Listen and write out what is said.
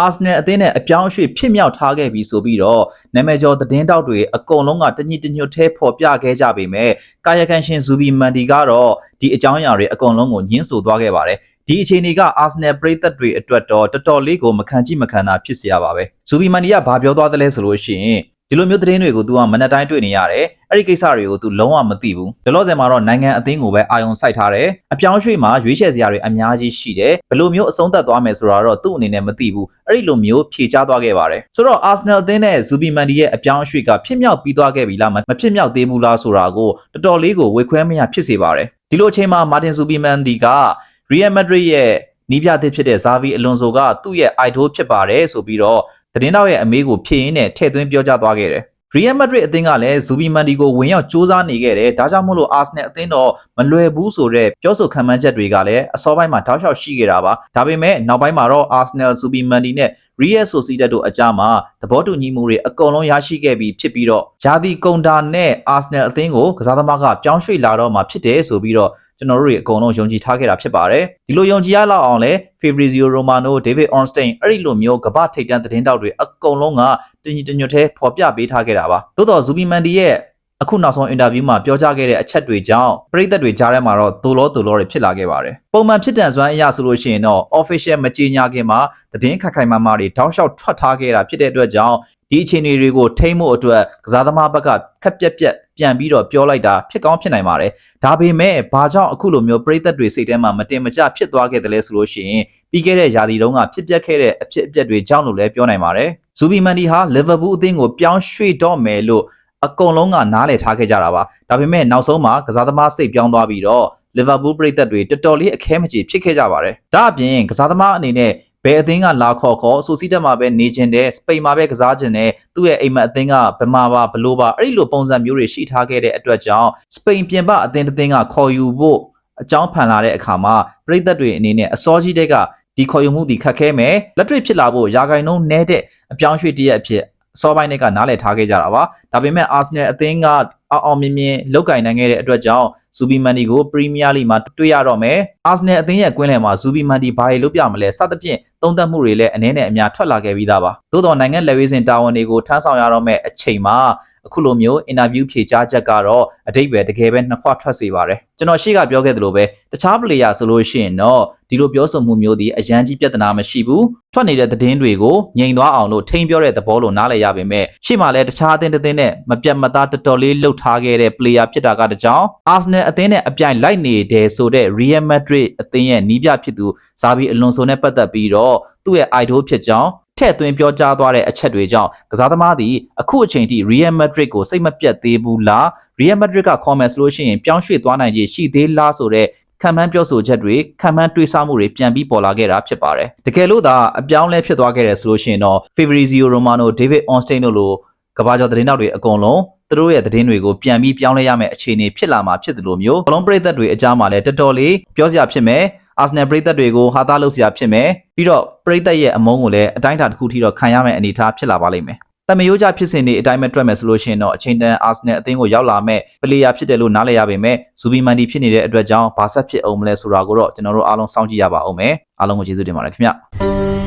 အာဆနယ်အသင်းနဲ့အပြောင်းအရွှေ့ဖြစ်မြောက်ထားခဲ့ပြီဆိုပြီးတော့နာမည်ကျော်သတင်းတောက်တွေအကုန်လုံးကတညီတညွတ်သေးဖော်ပြခဲ့ကြပေမဲ့ကာယကံရှင်ဇူဘီမန်ဒီကတော့ဒီအကြောင်းအရာတွေအကုန်လုံးကိုညှင်းဆိုသွားခဲ့ပါတယ်ဒီအခြေအနေကအာဆနယ်ပရိသတ်တွေအတွက်တော့တော်တော်လေးကိုမခံကြည့်မခံတာဖြစ်เสียပါပဲဇူဘီမန်ဒီကဘာပြောသွားသလဲဆိုလို့ရှိရင် ဒီလိုမျိုးသတင်းတွေကို तू ကမနက်တိုင်းတွေ့နေရတယ်အဲ့ဒီကိစ္စတွေကို तू လုံးဝမသိဘူးဒီလို့ဆယ်မှာတော့နိုင်ငံအသင်းကိုပဲအာယုံစိုက်ထားတယ်အပြောင်းရွှေ့မှာရွေးချယ်စရာတွေအများကြီးရှိတယ်ဘယ်လိုမျိုးအဆုံးသတ်သွားမယ်ဆိုတာတော့သူ့အနေနဲ့မသိဘူးအဲ့ဒီလိုမျိုးဖြေချသွားခဲ့ပါတယ်ဆိုတော့ Arsenal အသင်းနဲ့ Zubi Mendy ရဲ့အပြောင်းအရွှေ့ကဖြစ်မြောက်ပြီးသွားခဲ့ပြီလားမဖြစ်မြောက်သေးဘူးလားဆိုတာကိုတော်တော်လေးကိုဝေခွဲမရဖြစ်စေပါတယ်ဒီလိုအချိန်မှာ Martin Zubi Mendy က Real Madrid ရဲ့နီးပြသစ်ဖြစ်တဲ့ Xavi Alonso ကသူ့ရဲ့ idol ဖြစ်ပါတယ်ဆိုပြီးတော့ သတင်းတော့ရဲ့အမေးကိုဖြေရင်းနဲ့ထည့်သွင်းပြောကြားသွားခဲ့တယ်ရီယယ်မက်ဒရစ်အသင်းကလည်းဇူဘီမန်ဒီကိုဝင်ရောက်စူးစမ်းနေခဲ့တယ်ဒါကြောင့်မို့လို့အာဆနယ်အသင်းတော့မလွယ်ဘူးဆိုတော့ပြောဆိုခံမှန်းချက်တွေကလည်းအစောပိုင်းမှာတောက်လျှောက်ရှိခဲ့တာပါဒါပေမဲ့နောက်ပိုင်းမှာတော့အာဆနယ်ဇူဘီမန်ဒီနဲ့ Real Sociedad တို့အကြားမှာသဘောတူညီမှုတွေအကုန်လုံးရရှိခဲ့ပြီးဖြစ်ပြီးတော့ဂျာဒီကွန်တာနဲ့ Arsenal အသင်းကိုကစားသမားကပြောင်းရွှေ့လာတော့မှာဖြစ်တယ်ဆိုပြီးတော့ ကျွန်တော်တို့တွေအကုန်လုံးယုံကြည်ထားခဲ့တာဖြစ်ပါတယ်ဒီလိုယုံကြည်ရလောက်အောင်လဲ Fabrizio Romano David Ornstein အဲ့ဒီလိုမျိုးကမ္ဘာထိပ်တန်းသတင်းတောက်တွေအကုန်လုံးကတညီတညွတ်သေးဖော်ပြပေးထားခဲ့တာပါသို့တော့ Zubi Mandi ရဲ့အခုနောက်ဆုံးအင်တာဗျူးမှာပြောကြားခဲ့တဲ့အချက်တွေကြောင့်ပရိသတ်တွေကြားထဲမှာတော့ဒိုလောဒိုလောတွေဖြစ်လာခဲ့ပါတယ်ပုံမှန်ဖြစ်တန်စွမ်းအရာဆိုလို့ရှိရင်တော့ official မကြေညာခင်မှာသတင်းခက်ခိုင်မာမာတွေတောက်လျှောက်ထွက်ထားခဲ့တာဖြစ်တဲ့အတွက်ကြောင့် ဒီအခြေအနေတွေကိုထိမ့်ဖို့အတွက်ကစားသမားဘက်ကခက်ပြက်ပြက်ပြန်ပြီးတော့ပြောလိုက်တာဖြစ်ကောင်းဖြစ်နိုင်ပါတယ်ဒါပေမဲ့ဘာကြောင့်အခုလိုမျိုးပရိသတ်တွေစိတ်ထဲမှာမတင်မကျဖြစ်သွားခဲ့တယ်လဲဆိုလို့ရှိရင်ပြီးခဲ့တဲ့ရာသီတုန်းကဖြစ်ပျက်ခဲ့တဲ့အဖြစ်အပျက်တွေကြောင့်လို့လည်းပြောနိုင်ပါတယ်ဇူဘီမန်ဒီဟာလီဗာပူးအသင်းကိုပြောင်းရွှေ့တော့မယ်လို့အကုန်လုံးကနားလည်ထားခဲ့ကြတာပါဒါပေမဲ့နောက်ဆုံးမှာကစားသမားစိတ်ပြောင်းသွားပြီးတော့လီဗာပူးပရိသတ်တွေတော်တော်လေးအခဲမကြေဖြစ်ခဲ့ကြပါတယ်ဒါအပြင်ကစားသမားအနေနဲ့ ဘယ်အသင်းကလာခေါ်ခေါ်ဆိုစီတက်မှာပဲနေကျင်တယ်စပိန်မှာပဲကစားကျင်တယ်သူ့ရဲ့အိမ်မက်အသင်းကဘယ်မှာပါဘလို့ပါအဲ့ဒီလိုပုံစံမျိုးတွေရှိထားခဲ့တဲ့အတွက်ကြောင့်စပိန်ပြင်ပအသင်းတစ်သင်းကခေါ်ယူဖို့အကြောင်းဖန်လာတဲ့အခါမှာပြည်သက်တွေအနေနဲ့အစောကြီးတဲ့ကဒီခေါ်ယူမှုဒီခက်ခဲမယ်လက်တွေ့ဖြစ်လာဖို့ရာဂိုင်နှုန်းနဲတဲ့အပြောင်းရွှေ့တရက်အဖြစ်အစောပိုင်းတွေကနားလည်ထားခဲ့ကြတာပါဒါပေမဲ့အာဆနယ်အသင်းက အောင်အောင်မြင်မြင်လောက်ကင်နိုင်ခဲ့တဲ့အတွက်ကြောင့်ဇူဘီမန်ဒီကိုပရီးမီးယားလိမှာတွေ့ရတော့မယ်အာဆနယ်အသင်းရဲ့ကွင်းလယ်မှာဇူဘီမန်ဒီဘာတွေလုပ်ပြမလဲစသဖြင့်သုံးသပ်မှုတွေလည်းအနည်းနဲ့အများထွက်လာခဲ့ပြီးသားပါသို့တော်နိုင်ငံလက်ဝဲစင်တာဝန်တွေကိုထမ်းဆောင်ရတော့မဲ့အချိန်မှာအခုလိုမျိုးအင်တာဗျူးဖြေကြားချက်ကတော့အတိတ်ပဲတကယ်ပဲနှစ်ခွထွက်စေပါတယ်ကျွန်တော်ရှေ့ကပြောခဲ့သလိုပဲတခြားပလေယာဆိုလို့ရှိရင်တော့ဒီလိုပြောဆိုမှုမျိုးဒီအရန်ကြီးပြဿနာမရှိဘူးထွက်နေတဲ့သတင်းတွေကိုငြိမ်သွားအောင်လို့ထိန်းပြောတဲ့သဘောလိုနားလည်ရပါပဲရှေ့မှာလည်းတခြားအသင်းတစ်သင်းနဲ့မပြတ်မသားတော်တော်လေးလှုပ်ထားခဲ့တဲ့ player ဖြစ်တာကတကြောင် Arsenal အသင်းနဲ့အပြိုင်လိုက်နေတယ်ဆိုတဲ့ Real Madrid အသင်းရဲ့နီးပြဖြစ်သူဇာဘီအလွန်ဆိုနဲ့ပတ်သက်ပြီးတော့သူ့ရဲ့ idol ဖြစ်ကြောင်းထည့်သွင်းပြောကြားသွားတဲ့အချက်တွေကြောင့်ကစားသမားသည်အခုအချိန်ထိ Real Madrid ကိုစိတ်မပြတ်သေးဘူးလား Real Madrid က comment လို့ရှိရင်ပြောင်းရွှေ့သွားနိုင်ခြေရှိသေးလားဆိုတဲ့ခံမှန်းပြောဆိုချက်တွေခံမှန်းတွေးဆမှုတွေပြန်ပြီးပေါ်လာခဲ့တာဖြစ်ပါတယ်။တကယ်လို့သာအပြောင်းလဲဖြစ်သွားခဲ့တယ်ဆိုလို့ရှိရင်တော့ Fabrizio Romano, David Ornstein တို့လို ကမ္ဘာကျော်သတင်းတောက်တွေအကုန်လုံးသူတို့ရဲ့သတင်းတွေကိုပြန်ပြီးပြောင်းလဲရမယ့်အခြေအနေဖြစ်လာမှာဖြစ်တယ်လို့မျိုးဘလုံးပရိသတ်တွေအကြားမှာလည်းတော်တော်လေးပြောစရာဖြစ်မယ်အာဆနယ်ပရိသတ်တွေကိုဟာသားလုပ်စရာဖြစ်မယ်ပြီးတော့ပရိသတ်ရဲ့အမုန်းကိုလည်းအတိုင်းအတာတစ်ခုထိတော့ခံရမယ့်အနေအထားဖြစ်လာပါလိမ့်မယ်တမယိုးကြဖြစ်စဉ်တွေအတိုင်းပဲတွက်မယ်ဆိုလို့ရှိရင်တော့အချိန်တန်အာဆနယ်အသင်းကိုရောက်လာမဲ့ပလေယာဖြစ်တယ်လို့နားလည်ရပေမဲ့ဇူဘီမန်ဒီဖြစ်နေတဲ့အတွက်ကြောင့်ဘာဆက်ဖြစ်အောင်မလဲဆိုတာကိုတော့ကျွန်တော်တို့အားလုံးစောင့်ကြည့်ရပါအောင်မယ်အားလုံးကိုကျေးဇူးတင်ပါတယ်ခင်ဗျ